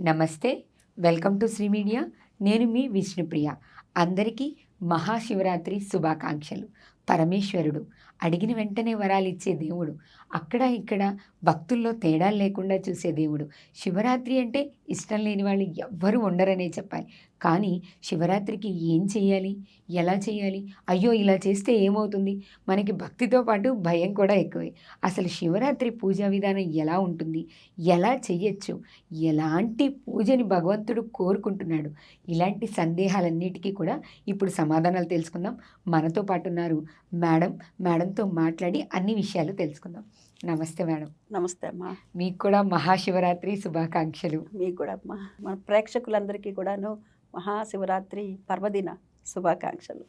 నమస్తే welcome to Shri media. నేను మీ విష్ణుప్రియ. అందరికీ మహాశివరాత్రి శుభాకాంక్షలు. పరమేశ్వరుడు అడిగిన వెంటనే వరాలు ఇచ్చే దేవుడు అక్కడ ఇక్కడ భక్తుల్లో తేడాలు లేకుండా చూసే దేవుడు. శివరాత్రి అంటే ఇష్టం లేని వాళ్ళు ఎవ్వరూ ఉండరనే చెప్పాలి. కానీ శివరాత్రికి ఏం చేయాలి? ఎలా చేయాలి? అయ్యో ఇలా చేస్తే ఏమవుతుంది? మనకి భక్తితో పాటు భయం కూడా ఎక్కువే. అసలు శివరాత్రి పూజా విధానం ఎలా ఉంటుంది? ఎలా చెయ్యొచ్చు? ఎలాంటి పూజని భగవంతుడు కోరుకుంటున్నాడు? ఇలాంటి సందేహాలన్నిటికీ కూడా ఇప్పుడు సమాధానాలు తెలుసుకుందాం. మనతో పాటు ఉన్నారు మేడం. మేడంతో మాట్లాడి అన్ని విషయాలు తెలుసుకుందాం. నమస్తే మేడం. నమస్తే అమ్మా. మీకు కూడా మహాశివరాత్రి శుభాకాంక్షలు. మీకు కూడా అమ్మా. మన ప్రేక్షకులందరికీ కూడాను మహాశివరాత్రి పర్వదిన శుభాకాంక్షలు.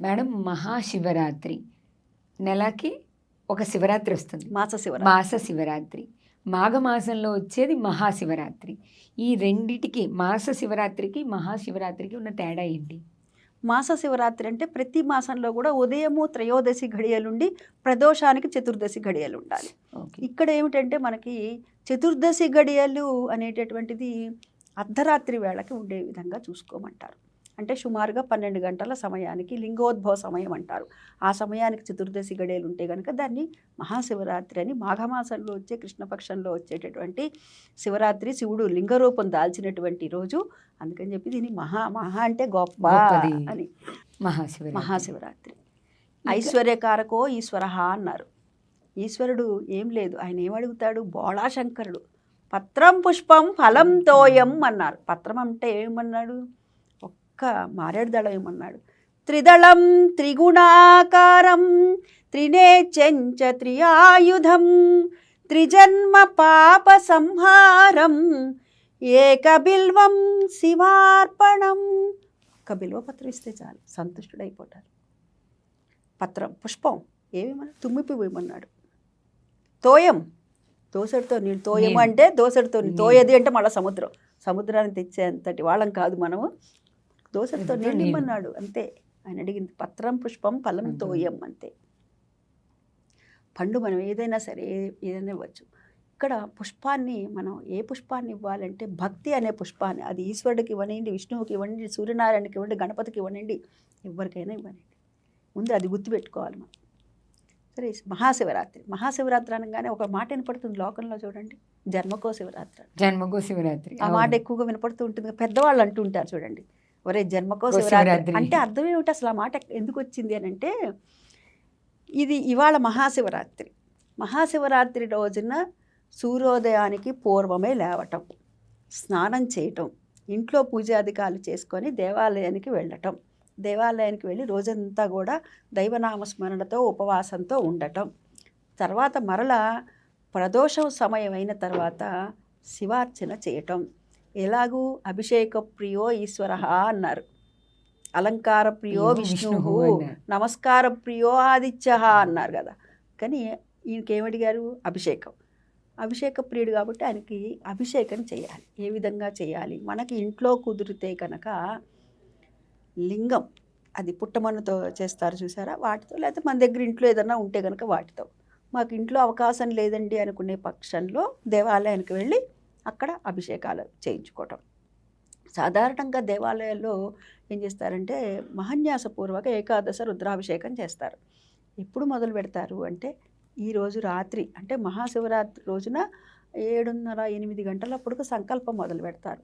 మేడం మహాశివరాత్రి నెలకి ఒక శివరాత్రి వస్తుంది. మాస శివరాత్రి. మాస శివరాత్రి. మాఘమాసంలో వచ్చేది మహాశివరాత్రి. ఈ రెండిటికి మాస శివరాత్రికి మహాశివరాత్రికి ఉన్న తేడా ఏంటి? మాస శివరాత్రి అంటే ప్రతి మాసంలో కూడా ఉదయము త్రయోదశి ఘడియలుండి ప్రదోషానికి చతుర్దశి ఘడియలు ఉండాలి ఓకే. ఇక్కడ ఏమిటంటే మనకి చతుర్దశి గడియలు అనేటటువంటిది అర్ధరాత్రి వేళకి ఉండే విధంగా చూసుకోమంటారు. అంటే సుమారుగా పన్నెండు గంటల సమయానికి లింగోద్భవ సమయం అంటారు. ఆ సమయానికి చతుర్దశి గడియలు ఉంటే కనుక దాన్ని మహాశివరాత్రి అని మాఘమాసంలో వచ్చే కృష్ణపక్షంలో వచ్చేటటువంటి శివరాత్రి శివుడు లింగరూపం దాల్చినటువంటి రోజు. అందుకని చెప్పి దీన్ని మహా మహా అంటే గొప్ప. అని. మహాశివరాత్రి. మహాశివరాత్రి. ఐశ్వర్యకారకో ఈశ్వర అన్నారు. ఈశ్వరుడు ఏం లేదు. ఆయన ఏమడుగుతాడు బోళాశంకరుడు. పత్రం పుష్పం ఫలం తోయం అన్నారు. పత్రం అంటే ఏమన్నాడు? ఒక్క మారేడు దళం ఏమన్నాడు? త్రిదళం త్రిగుణాకారం త్రినేచంచ త్రియాయుధం త్రిజన్మ పాప సంహారం ఏకబిల్వం శివార్పణం. ఒక్క బిల్వపత్రం ఇస్తే చాలు. సంతుష్టుడైపోతారు. పత్రం పుష్పం ఏమేమన్నా తుమ్మి తోయం దోసడితో నీళ్ళు తోయం నీళ్ళు. అంటే దోసడితో. తోయది అంటే మళ్ళీ సముద్రం. సముద్రాన్ని తెచ్చేంతటి వాళ్ళం కాదు మనము. దోసడితో నీళ్ళు. ఇమ్మన్నాడు. అంతే. ఆయన అడిగింది పత్రం పుష్పం ఫలం. తోయం అంతే. పండు మనం ఏదైనా సరే ఏదైనా ఇవ్వచ్చు. ఇక్కడ పుష్పాన్ని మనం ఏ పుష్పాన్ని ఇవ్వాలంటే భక్తి అనే పుష్పాన్ని అది ఈశ్వరుడికి ఇవ్వనండి విష్ణువుకి ఇవ్వండి సూర్యనారాయణకి ఇవ్వండి గణపతికి ఇవ్వనండి ఎవరికైనా ఇవ్వనండి ముందు అది గుర్తుపెట్టుకోవాలి మనం. సరే మహాశివరాత్రి. మహాశివరాత్రి అనగానే ఒక మాట వినపడుతుంది లోకంలో చూడండి. జన్మకో శివరాత్రి అని. జన్మగో శివరాత్రి ఆ మాట. ఎక్కువగా వినపడుతూ ఉంటుంది. పెద్దవాళ్ళు అంటూ ఉంటారు చూడండి. ఒరే జన్మకో శివరాత్రి శివరాత్రి. అంటే అర్థం ఏమిటి అసలు ఆ మాట ఎందుకు వచ్చింది అని అంటే ఇది ఇవాళ మహాశివరాత్రి. మహాశివరాత్రి రోజున సూర్యోదయానికి పూర్వమే లేవటం స్నానం చేయటం ఇంట్లో పూజాధికాలు చేసుకొని దేవాలయానికి వెళ్ళటం. దేవాలయానికి వెళ్ళి రోజంతా కూడా దైవనామ స్మరణతో ఉపవాసంతో ఉండటం. తర్వాత మరలా ప్రదోషం సమయం అయిన తర్వాత శివార్చన చేయటం. ఎలాగూ అభిషేక ప్రియో ఈశ్వర అన్నారు. అలంకార ప్రియో విష్ణు. నమస్కార ప్రియో ఆదిత్య అన్నారు కదా. కానీ ఈయనకేమడిగారు అభిషేకం అభిషేక. ప్రియుడు కాబట్టి ఆయనకి అభిషేకం చేయాలి. ఏ విధంగా చేయాలి? మనకి ఇంట్లో కుదిరితే కనుక లింగం. అది పుట్టమన్నతో చేస్తారు చూసారా? వాటితో లేకపోతే మన దగ్గర ఇంట్లో ఏదన్నా ఉంటే కనుక వాటితో. మాకు ఇంట్లో అవకాశం లేదండి అనుకునే పక్షంలో దేవాలయానికి వెళ్ళి అక్కడ అభిషేకాలు చేయించుకోవటం. సాధారణంగా దేవాలయాల్లో ఏం చేస్తారంటే మహన్యాసపూర్వక ఏకాదశ రుద్రాభిషేకం చేస్తారు. ఎప్పుడు మొదలు పెడతారు అంటే ఈరోజు రాత్రి అంటే మహాశివరాత్రి రోజున ఏడున్నర ఎనిమిది గంటలప్పుడు సంకల్పం మొదలు పెడతారు.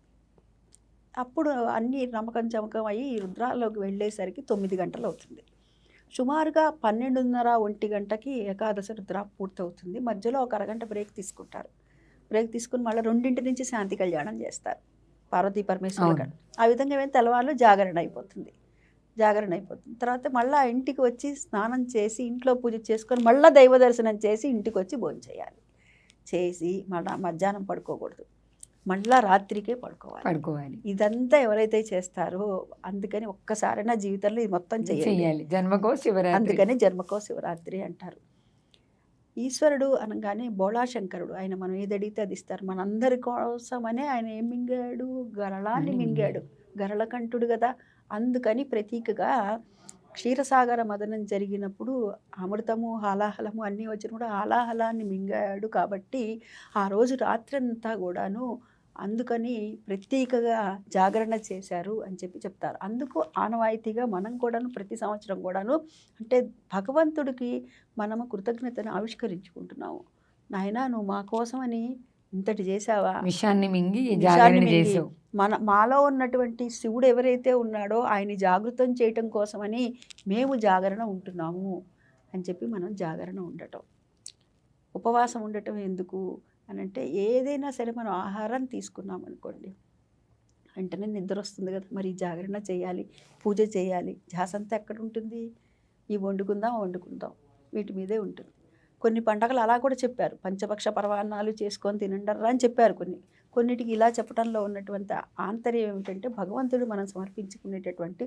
అప్పుడు అన్ని నమ్మకం చమకం అయ్యి రుద్రాల్లోకి వెళ్ళేసరికి తొమ్మిది గంటలు అవుతుంది సుమారుగా పన్నెండున్నర ఒంటి గంటకి ఏకాదశి రుద్ర పూర్తవుతుంది. మధ్యలో ఒక అరగంట బ్రేక్ తీసుకుంటారు. బ్రేక్ తీసుకుని మళ్ళీ రెండింటి నుంచి శాంతి కళ్యాణం చేస్తారు. పార్వతీ. గారు. ఆ విధంగా ఏమైనా తెల్లవాళ్ళు జాగరణ అయిపోతుంది. జాగరణ అయిపోతుంది. తర్వాత మళ్ళీ ఇంటికి వచ్చి స్నానం చేసి ఇంట్లో పూజ చేసుకొని మళ్ళీ దైవ దర్శనం చేసి ఇంటికి వచ్చి భోజనం చేయాలి. చేసి మళ్ళీ మధ్యాహ్నం పడుకోకూడదు. మళ్ళా రాత్రికే పడుకోవాలి. పడుకోవాలి. ఇదంతా ఎవరైతే చేస్తారో అందుకని ఒక్కసారైనా జీవితంలో ఇది మొత్తం చేయాలి. జన్మకో శివరాత్రి. అందుకని జన్మకో శివరాత్రి అంటారు. ఈశ్వరుడు అనగానే బోళాశంకరుడు ఆయన మనం ఏది అడిగితే అది ఇస్తారు. మనందరి కోసమనే ఆయన ఏం మింగాడు? గరళాన్ని మింగాడు. గరళకంఠుడు కదా. అందుకని ప్రతీకగా క్షీరసాగర మదనం జరిగినప్పుడు అమృతము హాలాహలము అన్నీ వచ్చినప్పుడు హాలాహలాన్ని మింగాడు కాబట్టి ఆ రోజు రాత్రంతా కూడాను అందుకని ప్రత్యేకగా జాగరణ చేశారు అని చెప్పి చెప్తారు. అందుకు ఆనవాయితీగా మనం కూడాను ప్రతి సంవత్సరం కూడాను అంటే భగవంతుడికి మనము కృతజ్ఞతను ఆవిష్కరించుకుంటున్నాము. నాయనా నువ్వు మా కోసమని ఇంతటి చేసావా విషయాన్ని మింగి చేసావు మన మాలో ఉన్నటువంటి శివుడు ఎవరైతే ఉన్నాడో ఆయన్ని జాగృతం చేయటం కోసమని మేము జాగరణ ఉంటున్నాము అని చెప్పి మనం జాగరణ ఉండటం. ఉపవాసం ఉండటం ఎందుకు? అని అంటే ఏదైనా సరే మనం ఆహారం తీసుకున్నాం అనుకోండి వెంటనే నిద్ర వస్తుంది కదా. మరి జాగరణ చేయాలి పూజ చేయాలి. ధ్యాస ఎక్కడ ఉంటుంది ఈ వండుకుందాం వండుకుందాం. వీటి మీదే ఉంటుంది. కొన్ని పండగలు అలా కూడా చెప్పారు. పంచపక్ష పర్వాణాలు చేసుకొని తినండరా అని చెప్పారు కొన్ని. కొన్నిటికి ఇలా చెప్పడంలో ఉన్నటువంటి ఆంతర్యం ఏమిటంటే భగవంతుడు మనం సమర్పించుకునేటటువంటి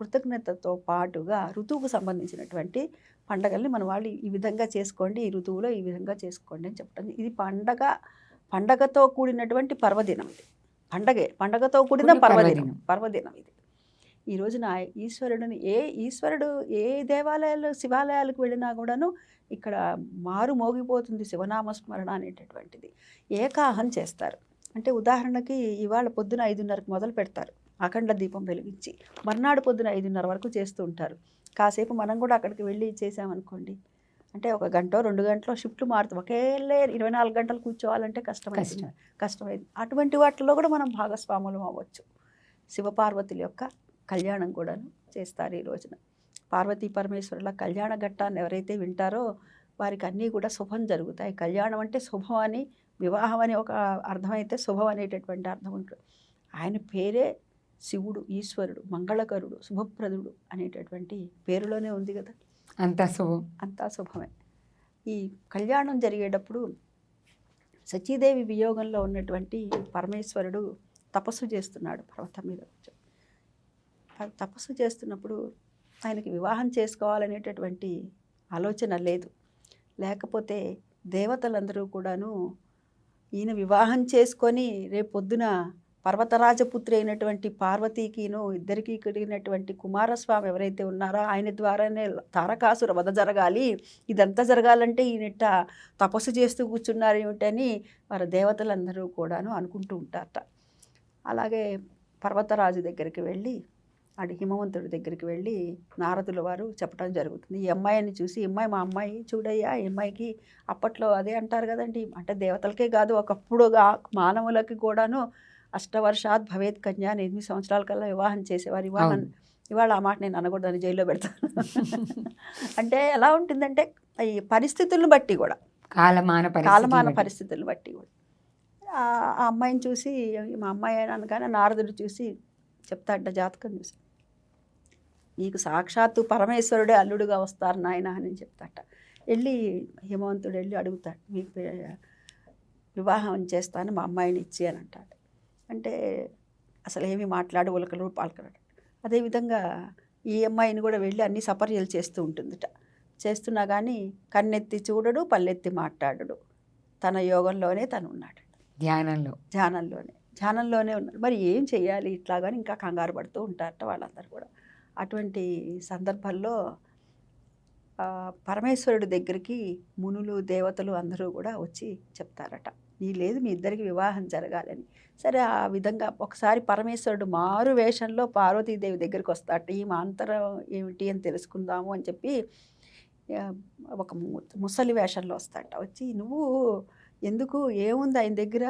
కృతజ్ఞతతో పాటుగా ఋతువుకు సంబంధించినటువంటి పండగల్ని మన వాళ్ళు ఈ విధంగా చేసుకోండి ఈ ఋతువులో ఈ విధంగా చేసుకోండి అని చెప్పడం ఇది పండగ పండగతో కూడినటువంటి పర్వదినం ఇది. పండగే పండగతో కూడిన పర్వదినం పర్వదినం. ఇది. ఈ రోజున ఈశ్వరుడిని ఏ ఈశ్వరుడు ఏ దేవాలయాలు శివాలయాలకు వెళ్ళినా కూడాను ఇక్కడ మారు మోగిపోతుంది శివనామ స్మరణ అనేటటువంటిది. ఏకాహం చేస్తారు. అంటే ఉదాహరణకి ఇవాళ పొద్దున ఐదున్నరకు మొదలు పెడతారు. అఖండ దీపం వెలిగించి మర్నాడు పొద్దున ఐదున్నర వరకు చేస్తూ ఉంటారు. కాసేపు మనం కూడా అక్కడికి వెళ్ళి చేసామనుకోండి అంటే ఒక గంట రెండు గంటలో షిఫ్ట్లు మారుతాం. ఒకేలే ఇరవై నాలుగు గంటలు కూర్చోవాలంటే కష్టమైంది. కష్టం. కష్టమైంది. అటువంటి వాటిలో కూడా మనం భాగస్వాములం అవ్వచ్చు. శివపార్వతుల యొక్క కళ్యాణం కూడాను చేస్తారు ఈ రోజున. పార్వతీ పరమేశ్వరుల కళ్యాణ ఘట్టాన్ని ఎవరైతే వింటారో వారికి అన్నీ కూడా శుభం జరుగుతాయి. కళ్యాణం అంటే శుభం అని వివాహం అని ఒక అర్థమైతే శుభం అనేటటువంటి అర్థం ఉంటుంది. ఆయన పేరే శివుడు ఈశ్వరుడు మంగళకరుడు శుభప్రదుడు అనేటటువంటి పేరులోనే ఉంది కదా. అంత శుభం. అంతా శుభమే. ఈ కళ్యాణం జరిగేటప్పుడు సచీదేవి వియోగంలో ఉన్నటువంటి పరమేశ్వరుడు తపస్సు చేస్తున్నాడు పర్వతం మీద తపస్సు చేస్తున్నప్పుడు ఆయనకి వివాహం చేసుకోవాలనేటటువంటి ఆలోచన లేదు. లేకపోతే దేవతలందరూ కూడాను ఈయన వివాహం చేసుకొని రేపు పొద్దున పర్వతరాజపుత్రి అయినటువంటి పార్వతీకిను ఇద్దరికీ కలిగినటువంటి కుమారస్వామి ఎవరైతే ఉన్నారో ఆయన ద్వారానే తారకాసుర వధ జరగాలి. ఇదంతా జరగాలంటే ఈయనట తపస్సు చేస్తూ కూర్చున్నారు ఏమిటని వారి దేవతలందరూ కూడాను అనుకుంటూ ఉంటారట. అలాగే పర్వతరాజు దగ్గరికి వెళ్ళి అటు హిమవంతుడి దగ్గరికి వెళ్ళి నారదుల వారు చెప్పడం జరుగుతుంది. ఈ అమ్మాయిని చూసి ఈ అమ్మాయి మా అమ్మాయి చూడయ్యా ఈ అమ్మాయికి అప్పట్లో అదే అంటారు కదండి. అంటే దేవతలకే కాదు ఒకప్పుడు మానవులకి కూడాను అష్టవర్షాత్ భవేత్ కన్యా అని ఎనిమిది సంవత్సరాల కల్లా వివాహం చేసేవారు. ఇవాళ. ఇవాళ ఆ మాట నేను అనకూడదని జైల్లో పెడతాను. అంటే ఎలా ఉంటుందంటే ఈ పరిస్థితులను బట్టి కూడా. కాలమాన కాలమాన పరిస్థితి పరిస్థితులను బట్టి కూడా. ఆ అమ్మాయిని చూసి మా అమ్మాయి అని అనగానే నారదుడు చూసి చెప్తాడ జాతకం చూసి. నీకు సాక్షాత్తు పరమేశ్వరుడే అల్లుడుగా వస్తారు నాయన అని చెప్తాట వెళ్ళి హిమవంతుడు వెళ్ళి అడుగుతాడు మీకు వివాహం చేస్తాను మా అమ్మాయిని ఇచ్చి అని అంటాడు. అంటే అసలు ఏమి మాట్లాడు ఉలకలు పాలకరాడు. అదేవిధంగా ఈ అమ్మాయిని కూడా వెళ్ళి అన్ని సపర్యలు చేస్తూ ఉంటుందిట. చేస్తున్నా కానీ కన్నెత్తి చూడడు పల్లెత్తి మాట్లాడడు. తన యోగంలోనే తను ఉన్నాడు. ధ్యానంలో. ధ్యానంలోనే. ధ్యానంలోనే ఉన్నాడు. మరి ఏం చేయాలి? ఇట్లాగని ఇంకా కంగారు పడుతూ ఉంటారట వాళ్ళందరూ కూడా. అటువంటి సందర్భాల్లో పరమేశ్వరుడి దగ్గరికి మునులు దేవతలు అందరూ కూడా వచ్చి చెప్తారట. నీ లేదు మీ ఇద్దరికి వివాహం జరగాలని. సరే ఆ విధంగా ఒకసారి పరమేశ్వరుడు మారు వేషంలో పార్వతీదేవి దగ్గరికి వస్తాట ఈ మాంతరం ఏమిటి అని తెలుసుకుందాము అని చెప్పి ఒక ముసలి వేషంలో వస్తాట. వచ్చి నువ్వు ఎందుకు? ఏముంది ఆయన దగ్గర?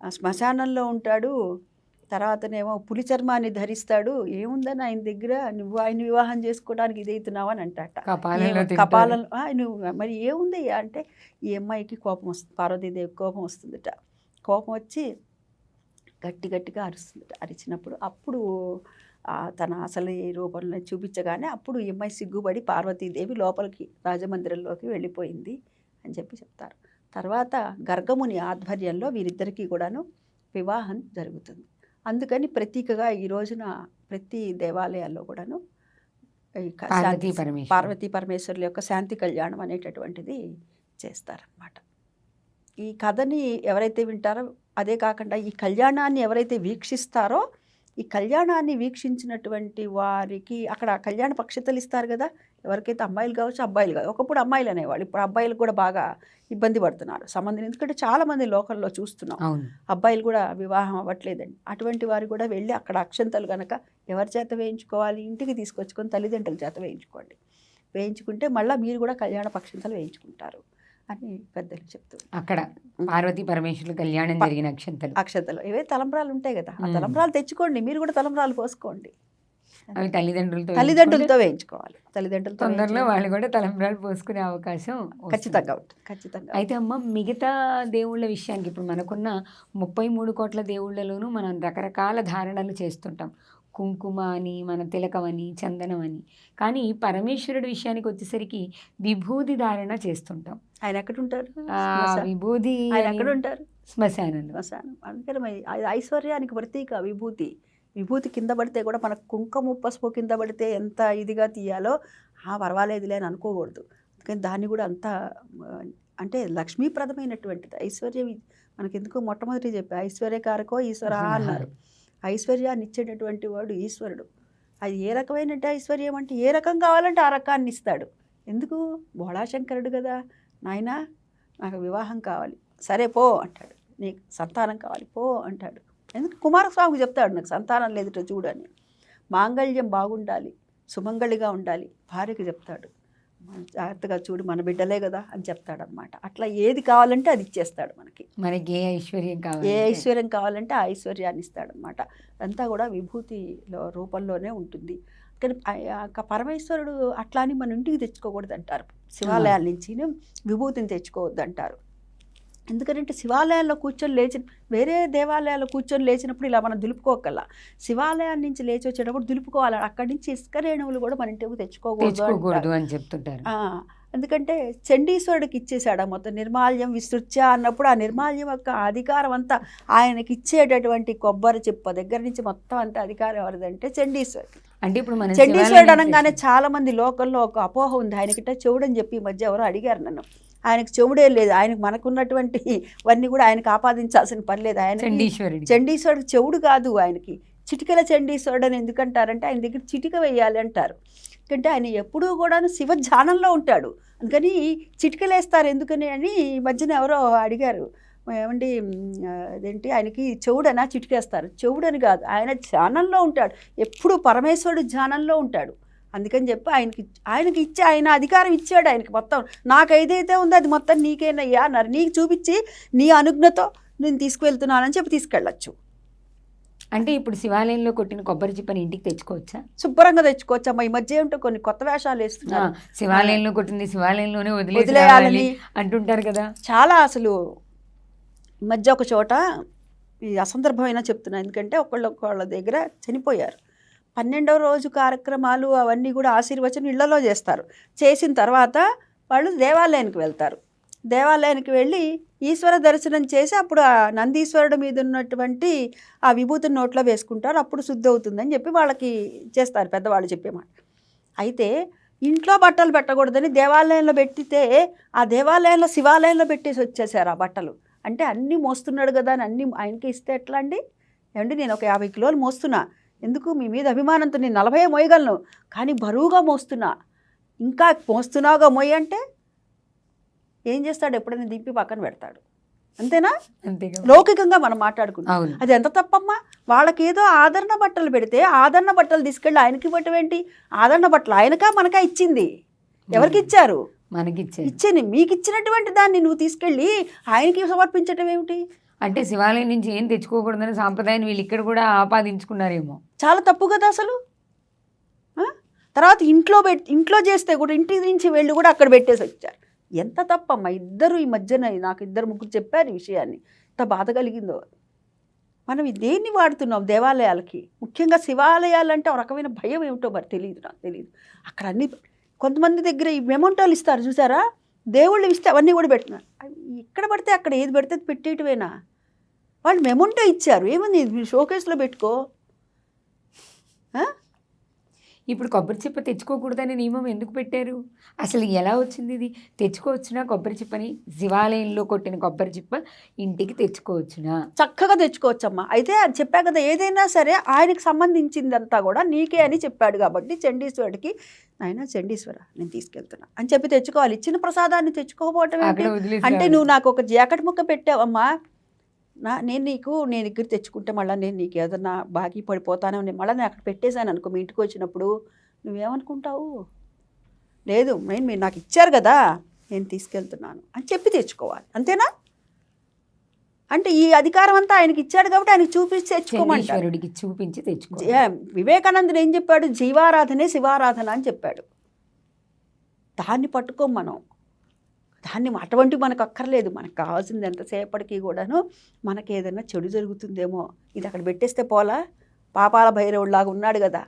ఆ శ్మశానంలో ఉంటాడు తర్వాతనేమో పులి చర్మాన్ని ధరిస్తాడు. ఏముందని ఆయన దగ్గర? నువ్వు ఆయన వివాహం చేసుకోవడానికి ఇదవుతున్నావు అని అంటాట. కపాలం నువ్వు మరి ఏముంది అంటే ఈ అమ్మాయికి కోపం వస్తుంది పార్వతీదేవి కోపం వస్తుందట. కోపం వచ్చి గట్టి గట్టిగా అరుస్తుందట. అరిచినప్పుడు అప్పుడు తన అసలు ఈ రూపంలో చూపించగానే అప్పుడు ఈ అమ్మాయి సిగ్గుపడి పార్వతీదేవి లోపలికి రాజమందిరంలోకి వెళ్ళిపోయింది అని చెప్పి చెప్తారు. తర్వాత గర్గముని ఆధ్వర్యంలో వీరిద్దరికీ కూడాను వివాహం జరుగుతుంది. అందుకని ప్రతీకగా ఈ రోజున ప్రతి దేవాలయాల్లో కూడాను. పార్వతీ పరమేశ్వరుల యొక్క శాంతి కళ్యాణం అనేటటువంటిది చేస్తారనమాట ఈ కథని ఎవరైతే వింటారో అదే కాకుండా ఈ కళ్యాణాన్ని ఎవరైతే వీక్షిస్తారో ఈ కళ్యాణాన్ని వీక్షించినటువంటి వారికి అక్కడ కళ్యాణ పక్షతలు ఇస్తారు కదా? ఎవరికైతే అమ్మాయిలు కావచ్చు అబ్బాయిలు కావచ్చు. ఒకప్పుడు అమ్మాయిలు అనేవాళ్ళు. ఇప్పుడు అబ్బాయిలు కూడా బాగా ఇబ్బంది పడుతున్నారు. సంబంధం ఎందుకంటే చాలామంది లోకల్లో చూస్తున్నాం. అబ్బాయిలు కూడా వివాహం అవ్వట్లేదండి. అటువంటి వారు కూడా వెళ్ళి అక్కడ అక్షంతలు కనుక ఎవరి చేత వేయించుకోవాలి? ఇంటికి తీసుకొచ్చుకొని తల్లిదండ్రుల చేత వేయించుకోండి. వేయించుకుంటే మళ్ళీ మీరు కూడా కళ్యాణ పక్షంతలు వేయించుకుంటారు. అని పెద్దలు చెప్తారు అక్కడ పార్వతీ పరమేశ్వరుల కళ్యాణం జరిగిన అక్షంతలు. అక్షంతలు. ఇవే తలంబ్రాలు ఉంటాయి కదా. ఆ. తలంబ్రాలు తెచ్చుకోండి. మీరు కూడా తలంబ్రాలు పోసుకోండి అవి తల్లిదండ్రులతో తల్లిదండ్రులతో వేయించుకోవాలి. తల్లిదండ్రులతో తొందరలో. వాళ్ళు కూడా తలంబ్రాలు పోసుకునే అవకాశం. ఖచ్చితంగా ఉంటుంది. ఖచ్చితంగా అయితే అమ్మ మిగతా దేవుళ్ళ విషయానికి ఇప్పుడు మనకున్న ముప్పై మూడు కోట్ల దేవుళ్ళలోనూ మనం రకరకాల ధారణలు చేస్తుంటాం. కుంకుమ అని మన తిలకం అని చందనం అని కానీ పరమేశ్వరుడి విషయానికి వచ్చేసరికి విభూది ధారణ చేస్తుంటాం. ఆయన ఎక్కడ ఉంటారు శ్మశానం. విభూది ఆయన ఎక్కడ ఉంటారు శ్మశానం. అందుకని అది ఐశ్వర్యానికి ప్రతీక విభూతి. విభూతి కింద పడితే కూడా మనకు కుంకుమ పసుపు కింద పడితే ఎంత ఇదిగా తీయాలో ఆ పర్వాలేదులే అని అనుకోకూడదు. అందుకని దాన్ని కూడా అంత అంటే లక్ష్మీప్రదమైనటువంటిది. ఐశ్వర్యం ఇ- మనకి ఎందుకో మొట్టమొదటి చెప్పి ఐశ్వర్యకారకో ఈశ్వర అన్నారు. ఐశ్వర్యాన్ని ఇచ్చేటటువంటి వాడు ఈశ్వరుడు. అది ఏ రకమైన ఐశ్వర్యం అంటే ఏ రకం కావాలంటే ఆ రకాన్ని ఇస్తాడు. ఎందుకు? బోళాశంకరుడు కదా. నాయనా నాకు వివాహం కావాలి. సరే పో అంటాడు. నీకు సంతానం కావాలి పో అంటాడు. ఎందుకు? కుమారస్వామికి చెప్తాడు నాకు సంతానం లేదుట చూడని మాంగళ్యం బాగుండాలి సుమంగళిగా ఉండాలి భార్యకి చెప్తాడు. జాగ్రత్తగా చూడు మన బిడ్డలే కదా అని చెప్తాడనమాట అట్లా ఏది కావాలంటే అది ఇచ్చేస్తాడు మనకి. మనకి ఏ ఐశ్వర్యం ఏ కావాలి ఐశ్వర్యం కావాలంటే ఆ ఐశ్వర్యాన్ని ఇస్తాడనమాట అంతా కూడా విభూతిలో రూపంలోనే ఉంటుంది. కానీ పరమేశ్వరుడు అట్లా అని మన ఇంటికి తెచ్చుకోకూడదు అంటారు శివాలయాల నుంచి విభూతిని తెచ్చుకోవద్దు అంటారు ఎందుకంటే శివాలయాల్లో కూర్చొని లేచిన వేరే దేవాలయాల్లో కూర్చొని లేచినప్పుడు ఇలా మనం దులుపుకోగల శివాలయాల నుంచి లేచి వచ్చేటప్పుడు దులుపుకోవాలి. అక్కడి నుంచి ఇసుక రేణువులు కూడా మన ఇంటికి తెచ్చుకోకూడదు అని చెప్తుంటారు. ఎందుకంటే చండీశ్వరుడికి ఇచ్చేశాడు ఆ మొత్తం నిర్మాల్యం విస్తృత్య అన్నప్పుడు ఆ నిర్మాల్యం యొక్క అధికారం అంతా ఆయనకి ఇచ్చేటటువంటి కొబ్బరి చిప్ప దగ్గర నుంచి మొత్తం అంత అధికారం ఎవరిదంటే చండీశ్వరుడు అంటే ఇప్పుడు మనం చండీశ్వరుడు శివాలయం అనగానే. చాలా మంది లోకల్లో ఒక అపోహ ఉంది. ఆయనకిట చెవుడని చెప్పి ఈ మధ్య ఎవరో అడిగారు నన్ను. ఆయనకు చెవుడే లేదు. ఆయనకు మనకున్నటువంటి వన్నీ కూడా ఆయనకు ఆపాదించాల్సిన పని లేదు. ఆయన చండీశ్వరుడి చండీశ్వరుడు చెవుడు కాదు ఆయనకి. చిటికల చండీశ్వరుడు అని ఎందుకంటారంటే ఆయన దగ్గర చిటిక వేయాలి అంటారు. ఎందుకంటే ఆయన ఎప్పుడూ కూడా శివ ధ్యానంలో ఉంటాడు. అందుకని చిటికలేస్తారు. ఎందుకని అని ఈ మధ్యన ఎవరో అడిగారు. ఏమండి అదేంటి ఆయనకి చెవుడనా? చిటికేస్తారు. చెవుడని కాదు. ఆయన ధ్యానంలో ఉంటాడు. ఎప్పుడు పరమేశ్వరుడు ధ్యానంలో ఉంటాడు. అందుకని చెప్పి ఆయనకి ఆయనకి ఇచ్చి ఆయన అధికారం ఇచ్చాడు ఆయనకి మొత్తం. నాకు ఏదైతే ఉందో అది మొత్తం నీకేనయ్యా అన్నారు. నీకు చూపించి నీ అనుజ్ఞతో నేను తీసుకువెళ్తున్నానని చెప్పి తీసుకెళ్ళచ్చు. అంటే ఇప్పుడు శివాలయంలో కొట్టిన కొబ్బరి చిప్పని ఇంటికి తెచ్చుకోవచ్చా? శుభ్రంగా తెచ్చుకోవచ్చు అమ్మ ఈ మధ్య ఏంటో కొన్ని కొత్త వేషాలు ఆ, వేస్తున్నారు శివాలయంలో కొట్టింది శివాలయంలోనే వదిలేయాలని అంటుంటారు కదా. చాలా అసలు ఈ మధ్య ఒక చోట ఈ అసందర్భమైన చెప్తున్నా. ఎందుకంటే ఒకళ్ళ ఒకళ్ళ దగ్గర చనిపోయారు. పన్నెండవ రోజు కార్యక్రమాలు అవన్నీ కూడా ఆశీర్వచనం ఇళ్ళలో చేస్తారు. చేసిన తర్వాత వాళ్ళు దేవాలయానికి వెళ్తారు. దేవాలయానికి వెళ్ళి ఈశ్వర దర్శనం చేసి అప్పుడు ఆ నందీశ్వరుడు మీద ఉన్నటువంటి ఆ విభూతిని నోట్లో వేసుకుంటారు. అప్పుడు శుద్ధి అవుతుందని చెప్పి వాళ్ళకి చేస్తారు పెద్దవాళ్ళు చెప్పేమాట అయితే ఇంట్లో బట్టలు పెట్టకూడదని దేవాలయంలో పెట్టితే ఆ దేవాలయంలో శివాలయంలో పెట్టేసి వచ్చేసారు ఆ బట్టలు. అంటే అన్నీ మోస్తున్నాడు కదా అని అన్నీ ఆయనకి ఇస్తే ఎట్లా అండి? ఏమండి నేను ఒక యాభై కిలోలు మోస్తున్నా. ఎందుకు? మీ మీద అభిమానంతో నేను నలభై మోయగలను. కానీ బరువుగా మోస్తున్నా. ఇంకా మోస్తున్నావుగా మోయి అంటే ఏం చేస్తాడు? ఎప్పుడైనా దింపి పక్కన పెడతాడు. అంతేనా? లౌకికంగా మనం మాట్లాడుకుంటాం అది ఎంత తప్పమ్మా? వాళ్ళకి ఏదో ఆదరణ బట్టలు పెడితే ఆదరణ బట్టలు తీసుకెళ్ళి ఆయనకి ఇవ్వటం ఏంటి? ఆదరణ బట్టలు ఆయనకా మనకా ఇచ్చింది? ఎవరికి ఇచ్చారు మనకిచ్చేది ఇచ్చింది. మీకు ఇచ్చినటువంటి దాన్ని నువ్వు తీసుకెళ్ళి ఆయనకి సమర్పించటం ఏమిటి? అంటే శివాలయం నుంచి ఏం తెచ్చుకోకూడదని సాంప్రదాయాన్ని వీళ్ళు ఇక్కడ కూడా ఆపాదించుకున్నారేమో. చాలా తప్పు కదా అసలు? తర్వాత ఇంట్లో పెట్ ఇంట్లో చేస్తే కూడా ఇంటి నుంచి వెళ్ళి కూడా అక్కడ పెట్టేసి వచ్చారు. ఎంత తప్పమ్మ ఇద్దరు ఈ మధ్యన నాకు ఇద్దరు ముగ్గురు చెప్పారు ఈ విషయాన్ని. ఎంత బాధ కలిగిందో. మనం దేన్ని వాడుతున్నాం దేవాలయాలకి? ముఖ్యంగా శివాలయాలంటే ఒక రకమైన భయం ఏమిటో మరి తెలియదు నాకు తెలియదు అక్కడ అన్ని కొంతమంది దగ్గర ఈ మెమోంటోలు ఇస్తారు చూసారా? దేవుళ్ళు ఇస్తే అవన్నీ కూడా పెడుతున్నారు. ఇక్కడ పడితే అక్కడ ఏది పెడితే అది వాళ్ళు మెమొంటో ఇచ్చారు. ఏముంది? మీరు షోకేస్లో పెట్టుకో. ఇప్పుడు కొబ్బరి చిప్ప తెచ్చుకోకూడదనే నియమం ఎందుకు పెట్టారు? అసలు ఎలా వచ్చింది ఇది? తెచ్చుకోవచ్చునా కొబ్బరి చిప్పని? శివాలయంలో కొట్టిన కొబ్బరి చిప్ప ఇంటికి తెచ్చుకోవచ్చునా? చక్కగా తెచ్చుకోవచ్చమ్మా. అయితే అది చెప్పా కదా ఏదైనా సరే ఆయనకి సంబంధించిందంతా కూడా నీకే అని చెప్పాడు కాబట్టి చండీశ్వరుడికి ఆయన చండీశ్వర నేను తీసుకెళ్తున్నా అని చెప్పి తెచ్చుకోవాలి. ఇచ్చిన ప్రసాదాన్ని తెచ్చుకోకపోవటం అంటే. నువ్వు నాకు ఒక జాకెట్ ముక్క పెట్టావమ్మా. నా నేను నీకు నేను దగ్గర తెచ్చుకుంటే మళ్ళీ నేను నీకు ఏదన్నా బాకీ పడిపోతానో నేను మళ్ళీ నేను అక్కడ పెట్టేశాను అనుకో మీ ఇంటికి వచ్చినప్పుడు. నువ్వేమనుకుంటావు? లేదు నేను మీరు నాకు ఇచ్చారు కదా నేను తీసుకెళ్తున్నాను అని చెప్పి తెచ్చుకోవాలి. అంతేనా? అంటే ఈ అధికారం అంతా ఆయనకి ఇచ్చాడు కాబట్టి ఆయనకి చూపించి తెచ్చుకోమంటారు. చండీశ్వరుడికి చూపించి తెచ్చుకో వివేకానందుడు ఏం చెప్పాడు? జీవారాధనే శివారాధన అని చెప్పాడు. దాన్ని పట్టుకోం మనం. దాన్ని అటువంటి మనకు అక్కర్లేదు మనకు కావాల్సింది ఎంతసేపటికి కూడాను మనకి ఏదైనా చెడు జరుగుతుందేమో. ఇది అక్కడ పెట్టేస్తే పోలా? పాపాల భైరవుడిలాగా ఉన్నాడు కదా.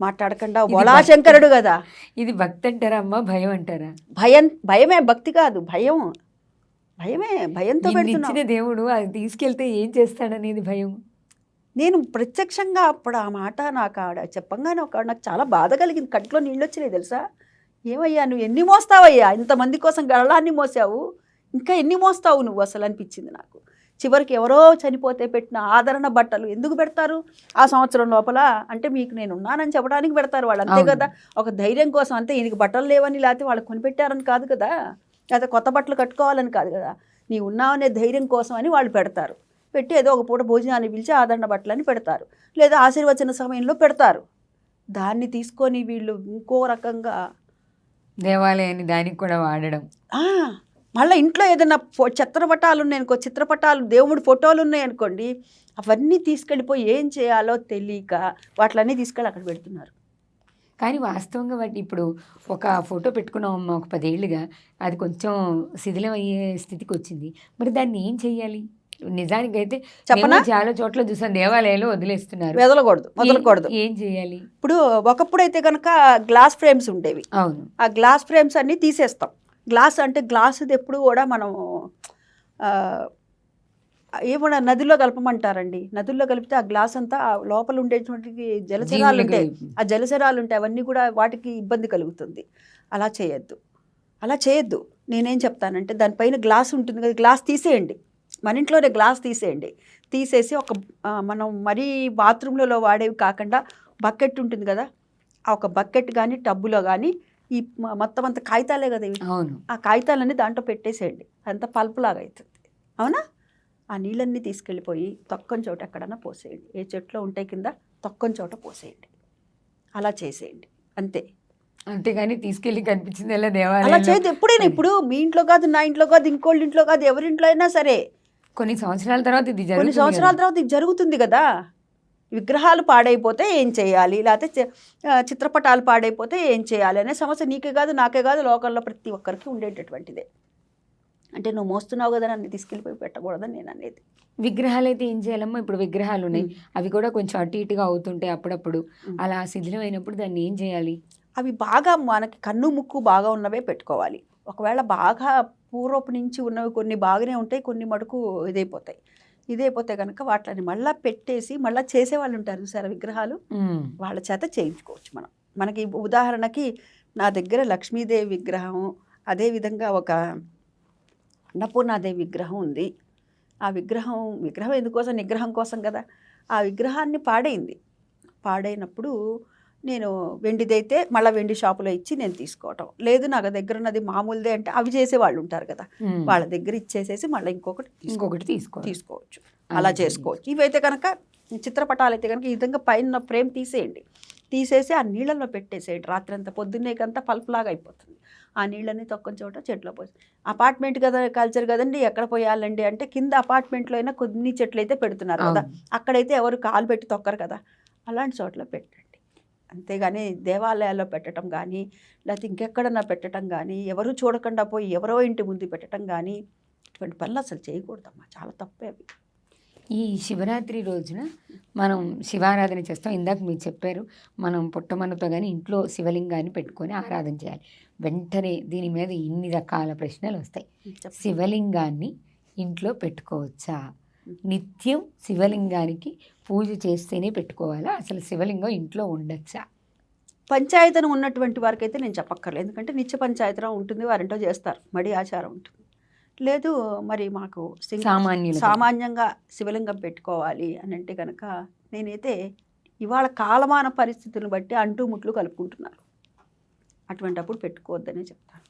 మాట్లాడకుండా బోళాశంకరుడు కదా. ఇది భక్తి అంటారా అమ్మా? భయం అంటారా? భయం భయమే భక్తి కాదు. భయం. భయమే భయంతో ఇచ్చిన దేవుడు అది తీసుకెళ్తే ఏం చేస్తాడనేది భయం? నేను ప్రత్యక్షంగా అప్పుడు ఆ మాట నాకు ఆడ చెప్పంగానే ఒక నాకు చాలా బాధ కలిగింది. కంట్లో నీళ్ళు వచ్చినాయి తెలుసా? ఏమయ్యా నువ్వు ఎన్ని మోస్తావయ్యా? ఇంతమంది కోసం గరళాన్ని మోసావు. ఇంకా ఎన్ని మోస్తావు నువ్వు అసలు అనిపించింది నాకు. చివరికి ఎవరో చనిపోతే పెట్టిన ఆదరణ బట్టలు ఎందుకు పెడతారు? ఆ సంవత్సరం లోపల అంటే మీకు నేను ఉన్నానని చెప్పడానికి పెడతారు వాళ్ళు. అంతే. కదా? ఒక ధైర్యం కోసం అంతే. ఈయనకి బట్టలు లేవని లేకపోతే వాళ్ళు కొనిపెట్టారని కాదు కదా? లేకపోతే కొత్త బట్టలు కట్టుకోవాలని కాదు కదా? నీ ఉన్నావనే ధైర్యం కోసం అని వాళ్ళు పెడతారు. పెట్టి ఏదో ఒక పూట భోజనాన్ని పిలిచి ఆదరణ బట్టలని పెడతారు. లేదా ఆశీర్వచన సమయంలో పెడతారు. దాన్ని తీసుకొని వీళ్ళు ఇంకో రకంగా దేవాలయాన్ని దానికి కూడా వాడడం. మళ్ళీ ఇంట్లో ఏదైనా ఫో చిత్రపటాలు ఉన్నాయనుకో చిత్రపటాలు దేవుడి ఫోటోలు ఉన్నాయనుకోండి అవన్నీ తీసుకెళ్ళిపోయి ఏం చేయాలో తెలియక వాటిలన్నీ తీసుకెళ్ళి అక్కడ పెడుతున్నారు. కానీ వాస్తవంగా వాటి ఇప్పుడు ఒక ఫోటో పెట్టుకున్నాం ఒక పదేళ్ళుగా అది కొంచెం శిథిలం అయ్యే స్థితికి వచ్చింది. మరి దాన్ని ఏం చెయ్యాలి? నిజానికైతే చెప్పనా? చాలా చోట్ల చూసాను దేవాలయాలు వదిలేస్తున్నారు. వదలకూడదు వదలకూడదు. ఏం- చేయాలి? ఇప్పుడు ఒకప్పుడు అయితే కనుక గ్లాస్ ఫ్రేమ్స్ ఉండేవి. అవును. ఆ గ్లాస్ ఫ్రేమ్స్ అన్నీ తీసేస్తాం. గ్లాస్ అంటే గ్లాసుది ఎప్పుడు కూడా మనం ఏమన్నా నదిలో కలపమంటారండి? నదుల్లో కలిపితే ఆ గ్లాస్ అంతా ఆ లోపల ఉండేటువంటి జలచరాలు ఉంటాయి. ఆ జలచరాలు ఉంటాయి అవన్నీ కూడా వాటికి ఇబ్బంది కలుగుతుంది. అలా చేయొద్దు. అలా చేయొద్దు. నేనేం చెప్తానంటే దానిపైన గ్లాస్ ఉంటుంది కదా గ్లాస్ తీసేయండి. మన ఇంట్లోనే గ్లాస్ తీసేయండి. తీసేసి ఒక మనం మరీ బాత్రూంలలో వాడేవి కాకుండా బకెట్ ఉంటుంది కదా ఆ ఒక బకెట్ కానీ టబ్బులో కానీ ఈ మొత్తం అంత కాగితాలే కదా ఇవి. అవును. ఆ కాగితాలన్నీ దాంట్లో పెట్టేసేయండి. అంత పల్పులాగా అవుతుంది అవునా? ఆ నీళ్ళన్నీ తీసుకెళ్ళిపోయి తొక్కని చోట ఎక్కడన్నా పోసేయండి. ఏ చెట్లో ఉంటాయి కింద తొక్కని చోట పోసేయండి. అలా చేసేయండి. అంతే. అంతేగాని తీసుకెళ్ళి కనిపించింది ఎలా అలా చేయదు ఎప్పుడైనా ఇప్పుడు మీ ఇంట్లో కాదు నా ఇంట్లో కాదు ఇంకోళ్ళ ఇంట్లో కాదు ఎవరి ఇంట్లో అయినా సరే కొన్ని సంవత్సరాల తర్వాత ఇది కొన్ని సంవత్సరాల. తర్వాత ఇది జరుగుతుంది కదా. విగ్రహాలు పాడైపోతే ఏం చేయాలి? లేకపోతే చిత్రపటాలు పాడైపోతే ఏం చేయాలి? అనే సమస్య నీకే కాదు నాకే కాదు లోకల్లో ప్రతి ఒక్కరికి ఉండేటటువంటిదే. అంటే నువ్వు మోస్తున్నావు కదా నన్ను తీసుకెళ్ళిపోయి పెట్టకూడదని నేను అనేది. విగ్రహాలు అయితే ఏం చేయాలమ్మా? ఇప్పుడు విగ్రహాలు ఉన్నాయి అవి కూడా కొంచెం అటు ఇటుగా అవుతుంటాయి అప్పుడప్పుడు. అలా శిథిలం అయినప్పుడు దాన్ని ఏం చేయాలి? అవి బాగా మనకి కన్ను ముక్కు బాగా ఉన్నవే పెట్టుకోవాలి. ఒకవేళ బాగా పూర్వపు నుంచి ఉన్నవి కొన్ని బాగానే ఉంటాయి కొన్ని మటుకు ఇదైపోతాయి. ఇదైపోతే కనుక వాటిని మళ్ళీ పెట్టేసి మళ్ళీ చేసేవాళ్ళు ఉంటారు చూసారా విగ్రహాలు. వాళ్ళ చేత చేయించుకోవచ్చు మనం. మనకి ఉదాహరణకి నా దగ్గర లక్ష్మీదేవి విగ్రహం అదేవిధంగా ఒక అన్నపూర్ణాదేవి విగ్రహం ఉంది. ఆ విగ్రహం విగ్రహం ఎందుకోసం? నిగ్రహం కోసం కదా. ఆ విగ్రహాన్ని పాడైంది. పాడైనప్పుడు నేను వెండిదైతే మళ్ళీ వెండి షాపులో ఇచ్చి నేను తీసుకోవటం. లేదు నాకు దగ్గర ఉన్నది మామూలుదే అంటే అవి చేసే వాళ్ళు ఉంటారు కదా. వాళ్ళ దగ్గర ఇచ్చేసేసి మళ్ళీ ఇంకొకటి ఇంకొకటి తీసుకో తీసుకోవచ్చు. అలా చేసుకోవచ్చు. ఇవైతే కనుక చిత్రపటాలు అయితే కనుక ఈ విధంగా పైన ఫ్రేమ్ తీసేయండి. తీసేసి ఆ నీళ్ళలో పెట్టేసేయండి. రాత్రి అంతా పొద్దున్నేకంతా పల్పులాగా అయిపోతుంది. ఆ నీళ్ళని తొక్కని చోట చెట్లో పోసి అపార్ట్మెంట్ కదా కల్చర్ కదండి ఎక్కడ పోయాలండి అంటే కింద అపార్ట్మెంట్లో అయినా కొన్ని చెట్లు అయితే పెడుతున్నారు కదా. అక్కడైతే ఎవరు కాలు పెట్టి తొక్కరు కదా. అలాంటి చోట్ల పెట్టండి. అంతేగాని దేవాలయాల్లో పెట్టడం కానీ లేకపోతే ఇంకెక్కడన్నా పెట్టడం కానీ ఎవరు చూడకుండా పోయి ఎవరో ఇంటి ముందు పెట్టడం కానీ ఇటువంటి పనులు అసలు చేయకూడదమ్మా. చాలా తప్పే అవి. ఈ శివరాత్రి రోజున మనం శివారాధన చేస్తాం. ఇందాక మీరు చెప్పారు మనం పుట్టమన్నతో కానీ ఇంట్లో శివలింగాన్ని పెట్టుకొని ఆరాధన చేయాలి. వెంటనే దీని మీద ఇన్ని రకాల ప్రశ్నలు వస్తాయి. శివలింగాన్ని ఇంట్లో పెట్టుకోవచ్చా? నిత్యం శివలింగానికి పూజ చేస్తేనే పెట్టుకోవాలా? అసలు శివలింగం ఇంట్లో ఉండొచ్చా? పంచాయతన ఉన్నటువంటి వారికి అయితే నేను చెప్పక్కర్లేదు. ఎందుకంటే నిత్య పంచాయతన ఉంటుంది వారింటో చేస్తారు. మడి ఆచారం ఉంటుంది. లేదు మరి మాకు సామాన్యులు సామాన్యంగా శివలింగం పెట్టుకోవాలి అని అంటే కనుక నేనైతే ఇవాళ కాలమాన పరిస్థితులను బట్టి అంటూ ముట్లు కలుపుకుంటున్నారు అటువంటప్పుడు పెట్టుకోవద్దనే చెప్తాను.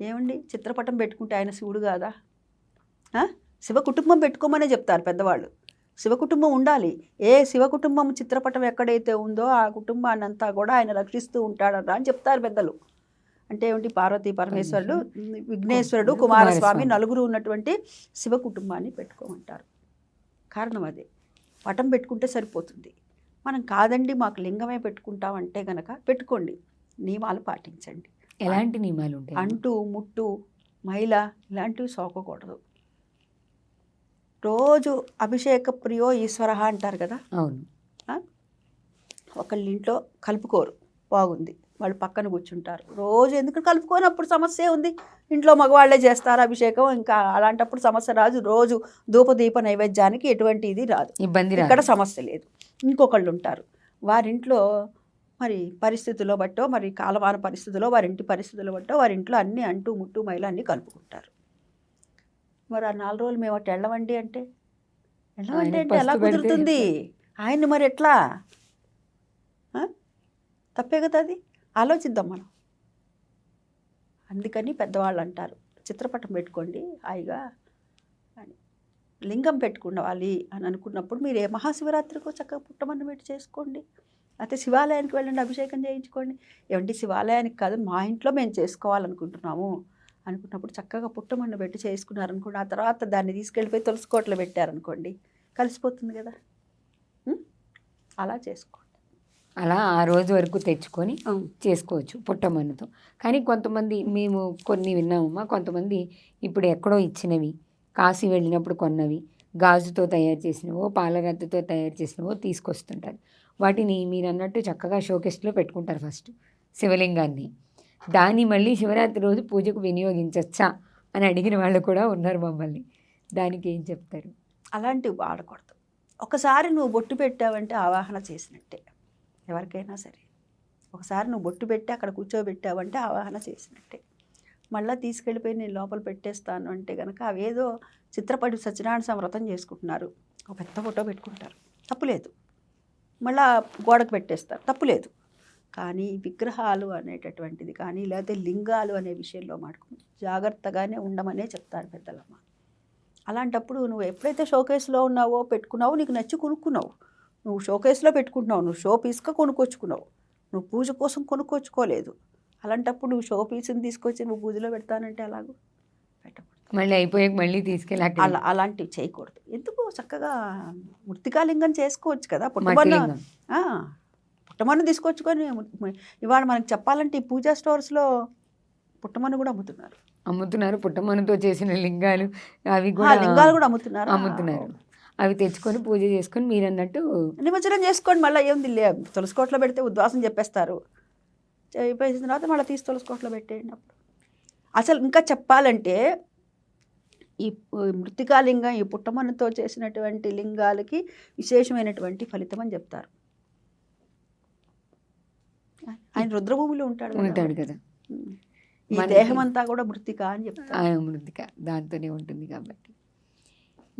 ఏమండి? చిత్రపటం పెట్టుకుంటే ఆయన శివుడు కాదా? శివ కుటుంబం పెట్టుకోమనే చెప్తారు పెద్దవాళ్ళు. శివ కుటుంబం ఉండాలి. ఏ శివ కుటుంబం చిత్రపటం ఎక్కడైతే ఉందో ఆ కుటుంబాన్ని అంతా కూడా ఆయన రక్షిస్తూ ఉంటాడరా అని చెప్తారు పెద్దలు. అంటే ఏమిటి? పార్వతీ పరమేశ్వరుడు విఘ్నేశ్వరుడు కుమారస్వామి. నలుగురు ఉన్నటువంటి శివ కుటుంబాన్ని పెట్టుకోమంటారు. కారణం అదే. పటం పెట్టుకుంటే సరిపోతుంది. మనం కాదండి మాకు లింగమే పెట్టుకుంటామంటే గనక పెట్టుకోండి. నియమాలు పాటించండి. ఎలాంటి నియమాలు ఉంటాయి? అంటు ముట్టు మైల ఇలాంటివి సోకకూడదు. రోజు అభిషేక ప్రియో ఈశ్వర అంటారు కదా? అవును. ఒకళ్ళ ఇంట్లో కలుపుకోరు. బాగుంది. వాళ్ళు పక్కన కూర్చుంటారు. రోజు ఎందుకు కలుపుకోనప్పుడు సమస్య ఉంది? ఇంట్లో మగవాళ్ళే చేస్తారు అభిషేకం. ఇంకా అలాంటప్పుడు సమస్య రాదు. రోజు ధూపదీప నైవేద్యానికి ఎటువంటి ఇది రాదు. ఇబ్బంది ఇక్కడ సమస్య లేదు. ఇంకొకళ్ళు ఉంటారు వారింట్లో మరి పరిస్థితుల్లో బట్టో మరి కాలమాన పరిస్థితుల్లో వారింటి పరిస్థితుల్లో బట్టో వారింట్లో అన్ని అంటూ ముట్టు మైలు అన్నీ కలుపుకుంటారు. మరి ఆ నాలుగు రోజులు మేము అటు వెళ్ళమండి అంటే? ఆయనకి అంటే ఎలా కుదురుతుంది? ఆయన్ని మరి ఎట్లా? తప్పే కదా అది? ఆలోచిద్దాం మనం. అందుకని పెద్దవాళ్ళు అంటారు చిత్రపటం పెట్టుకోండి హాయిగా అని. లింగం పెట్టుకోవాలి అని అనుకున్నప్పుడు మీరు ఏ మహాశివరాత్రికో చక్కగా పుట్టమన్న పెట్టి చేసుకోండి. అయితే శివాలయానికి వెళ్ళండి అభిషేకం చేయించుకోండి. ఏమండి శివాలయానికి కాదు మా ఇంట్లో మేము చేసుకోవాలనుకుంటున్నాము. అనుకున్నప్పుడు చక్కగా పుట్టమన్న పెట్టి చేసుకున్నారనుకోండి ఆ తర్వాత దాన్ని తీసుకెళ్ళిపోయి తులసికోటలో పెట్టారనుకోండి కలిసిపోతుంది కదా? అలా చేసుకోండి. అలా ఆ రోజు వరకు తెచ్చుకొని చేసుకోవచ్చు పుట్టమన్నుతో. కానీ కొంతమంది మేము కొన్ని విన్నామమ్మా కొంతమంది ఇప్పుడు ఎక్కడో ఇచ్చినవి కాశీ వెళ్ళినప్పుడు కొన్నవి గాజుతో తయారు చేసినవో పాలరద్దతో తయారు చేసినవో తీసుకొస్తుంటారు. వాటిని మీరు అన్నట్టు చక్కగా షోకేస్లో పెట్టుకుంటారు ఫస్ట్ శివలింగాన్ని. దాన్ని మళ్ళీ శివరాత్రి రోజు పూజకు వినియోగించవచ్చా అని అడిగిన వాళ్ళు కూడా ఉన్నారు మమ్మల్ని. దానికి ఏం చెప్తారు? అలాంటివి వాడకూడదు. ఒకసారి నువ్వు బొట్టు పెట్టావంటే ఆవాహన చేసినట్టే. ఎవరికైనా సరే. ఒకసారి నువ్వు బొట్టు పెట్టి అక్కడ కూర్చోబెట్టావంటే ఆవాహన చేసినట్టే. మళ్ళీ తీసుకెళ్ళిపోయి నేను లోపల పెట్టేస్తాను అంటే కనుక అవేదో చిత్రపటి సత్యనారాయణ సమృతం వ్రతం చేసుకుంటున్నారు. ఒక పెద్ద ఫోటో పెట్టుకుంటారు. తప్పులేదు మళ్ళా గోడకు పెట్టేస్తారు. తప్పులేదు కానీ విగ్రహాలు అనేటటువంటిది కానీ లేకపోతే లింగాలు అనే విషయంలో మటుకు జాగ్రత్తగానే ఉండమనే చెప్తారు పెద్దలమ్మ. అలాంటప్పుడు నువ్వు ఎప్పుడైతే షోకేస్లో ఉన్నావో పెట్టుకున్నావో నీకు నచ్చి కొనుక్కున్నావు. నువ్వు షోకేస్లో పెట్టుకుంటున్నావు నువ్వు షో పీస్గా కొనుక్కొచ్చుకున్నావు. నువ్వు పూజ కోసం కొనుక్కొచ్చుకోలేదు. అలాంటప్పుడు నువ్వు షో పీస్ని తీసుకొచ్చి నువ్వు పూజలో పెడతానంటే అలాగూ పెట్టకూడదు. మళ్ళీ అయిపోయాక మళ్ళీ తీసుకెళ్ళి అలా అలాంటివి చేయకూడదు. ఎందుకు చక్కగా మృతికాలింగం చేసుకోవచ్చు కదా మట్టి పుట్టమన్న తీసుకొచ్చుకొని ఇవాళ మనకి చెప్పాలంటే ఈ పూజా స్టోర్స్లో పుట్టమన్ను కూడా అమ్ముతున్నారు. అమ్ముతున్నారు. పుట్టమన్నుతో చేసిన లింగాలు అవి కూడా లింగాలు కూడా అమ్ముతున్నారు? అమ్ముతున్నారు. అవి తెచ్చుకొని పూజ చేసుకొని మీరు అన్నట్టు నిమజ్జనం చేసుకోండి మళ్ళీ ఏముంది లే తులసికోట్లో పెడితే ఉద్వాసం చెప్పేస్తారు. చెప్పేసిన తర్వాత మళ్ళీ తీసి తులసికోట్లో పెట్టేయండి అప్పుడు. అసలు ఇంకా చెప్పాలంటే ఈ మృతికా లింగం ఈ పుట్టమన్నుతో చేసినటువంటి లింగాలకి విశేషమైనటువంటి ఫలితం అని చెప్తారు. ఆయన రుద్రభూమిలో ఉంటాడు. ఉంటాడు కదా. ఈ మనకి- దేహం అంతా కూడా మృతిక అని చెప్తారు. ఆ మృతిక దాంతోనే ఉంటుంది కాబట్టి.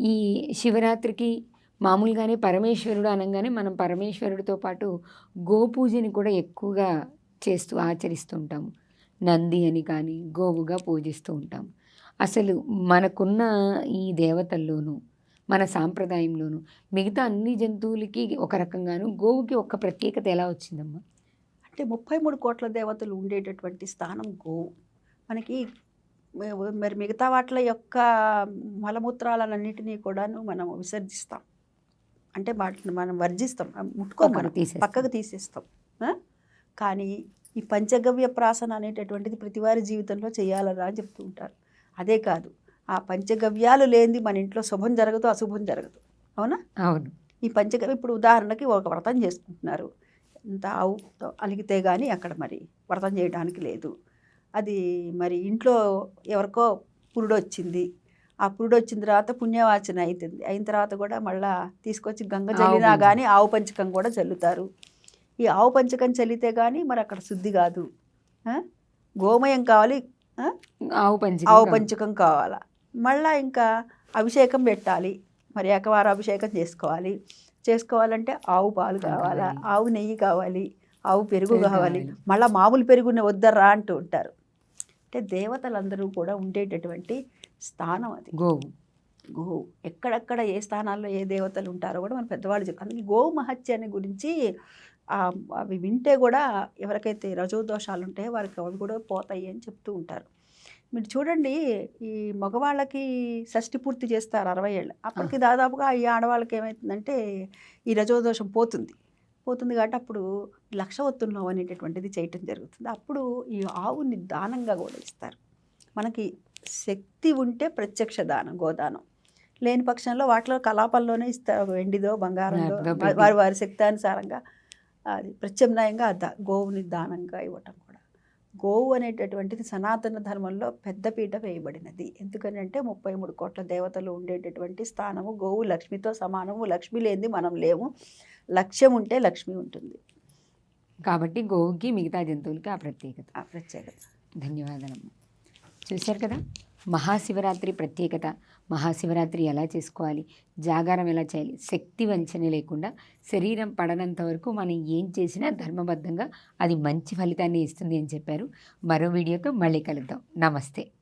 ఈ శివరాత్రికి మామూలుగానే పరమేశ్వరుడు అనగానే మనం పరమేశ్వరుడితో పాటు గోపూజని కూడా ఎక్కువగా చేస్తూ ఆచరిస్తూ ఉంటాము. నంది అని కానీ గోవుగా పూజిస్తూ ఉంటాము అసలు మనకున్న ఈ దేవతల్లోనూ మన సాంప్రదాయంలోనూ మిగతా అన్ని జంతువులకి ఒక రకంగాను గోవుకి ఒక ప్రత్యేకత ఎలా వచ్చిందమ్మా? అంటే ముప్పై మూడు కోట్ల దేవతలు ఉండేటటువంటి స్థానం గోవు మనకి మరి మిగతా వాటిల యొక్క మలమూత్రాలన్నింటినీ కూడాను మనం విసర్జిస్తాం. అంటే వాటిని మనం వర్జిస్తాం అవి ముట్టుకోం పక్కకు మనం తీసేస్తాం. పక్కకు తీసేస్తాం ఆ? కానీ ఈ పంచగవ్య ప్రాసన అనేటటువంటిది ప్రతివారి జీవితంలో చేయాలరా అని చెప్తూ ఉంటారు. అదే కాదు ఆ పంచగవ్యాలు లేనిది మన ఇంట్లో శుభం జరగదు అశుభం జరగదు. అవునా? అవును. ఈ పంచగవ్య ఇప్పుడు ఉదాహరణకి ఒక వ్రతం చేసుకుంటున్నారు. ఇంత ఆవు అలిగితే కానీ అక్కడ మరి వ్రతం చేయడానికి లేదు. అది మరి ఇంట్లో ఎవరికో పురుడు వచ్చింది ఆ పురుడు వచ్చిన తర్వాత పుణ్యవాచన అవుతుంది అయిన తర్వాత కూడా మళ్ళా తీసుకొచ్చి గంగ పంచకం. కానీ ఆవు పంచకం కూడా చల్లుతారు ఈ ఆవు పంచకం చల్లితే కానీ మరి అక్కడ శుద్ధి కాదు? గోమయం కావాలి. ఆవు పంచి ఆవు పంచకం కావాలా? మళ్ళా ఇంకా అభిషేకం పెట్టాలి. మరి ఏకవార అభిషేకం చేసుకోవాలి. చేసుకోవాలంటే ఆవు పాలు కావాలా. ఆవు నెయ్యి కావాలి ఆవు పెరుగు కావాలి. మళ్ళీ మామూలు పెరుగుని వద్దర్రా అంటూ ఉంటారు. అంటే దేవతలందరూ కూడా ఉండేటటువంటి స్థానం అది. గోవు. గోవు. ఎక్కడెక్కడ ఏ స్థానాల్లో ఏ దేవతలు ఉంటారో కూడా మన పెద్దవాళ్ళు చెప్పారు అందుకే గోవు మహత్యాన్ని గురించి అవి వింటే కూడా ఎవరికైతే రజోదోషాలు ఉంటాయో వారికి అవి కూడా పోతాయి అని చెప్తూ ఉంటారు. మీరు చూడండి ఈ మగవాళ్ళకి షష్టి పూర్తి చేస్తారు అరవై ఏళ్ళు. అప్పటికి దాదాపుగా ఈ ఆడవాళ్ళకి ఏమవుతుందంటే ఈ రజోదోషం పోతుంది. పోతుంది కాబట్టి అప్పుడు లక్ష ఒత్తుల్లో అనేటటువంటిది చేయటం జరుగుతుంది. అప్పుడు ఈ ఆవుని దానంగా కూడా ఇస్తారు మనకి శక్తి ఉంటే ప్రత్యక్ష దానం గోదానం. లేని పక్షంలో వాటిలో కలాపాల్లోనే ఇస్తారు వెండిదో బంగారంలో వారి-. వారి వారి శక్తానుసారంగా అది ప్రత్యామ్నాయంగా గోవుని దానంగా ఇవ్వటం. గోవు అనేటటువంటిది సనాతన ధర్మంలో పెద్దపీట వేయబడినది. ఎందుకని అంటే ముప్పై మూడు కోట్ల దేవతలు ఉండేటటువంటి స్థానము గోవు లక్ష్మితో సమానము లక్ష్మి లేనిది మనం లేము. లక్ష్యం ఉంటే లక్ష్మి ఉంటుంది. కాబట్టి గోవుకి మిగతా జంతువులకి ఆ ప్రత్యేకత. ఆ ప్రత్యేకత. ధన్యవాదాలమ్మ. చూశారు కదా? మహాశివరాత్రి ప్రత్యేకత. మహాశివరాత్రి ఎలా చేసుకోవాలి? జాగారం ఎలా చేయాలి? శక్తి వంచన లేకుండా శరీరం పడనంత వరకు మనం ఏం చేసినా ధర్మబద్ధంగా అది మంచి ఫలితాన్ని ఇస్తుంది అని చెప్పారు. మరో వీడియోతో మళ్ళీ కలుద్దాం. నమస్తే.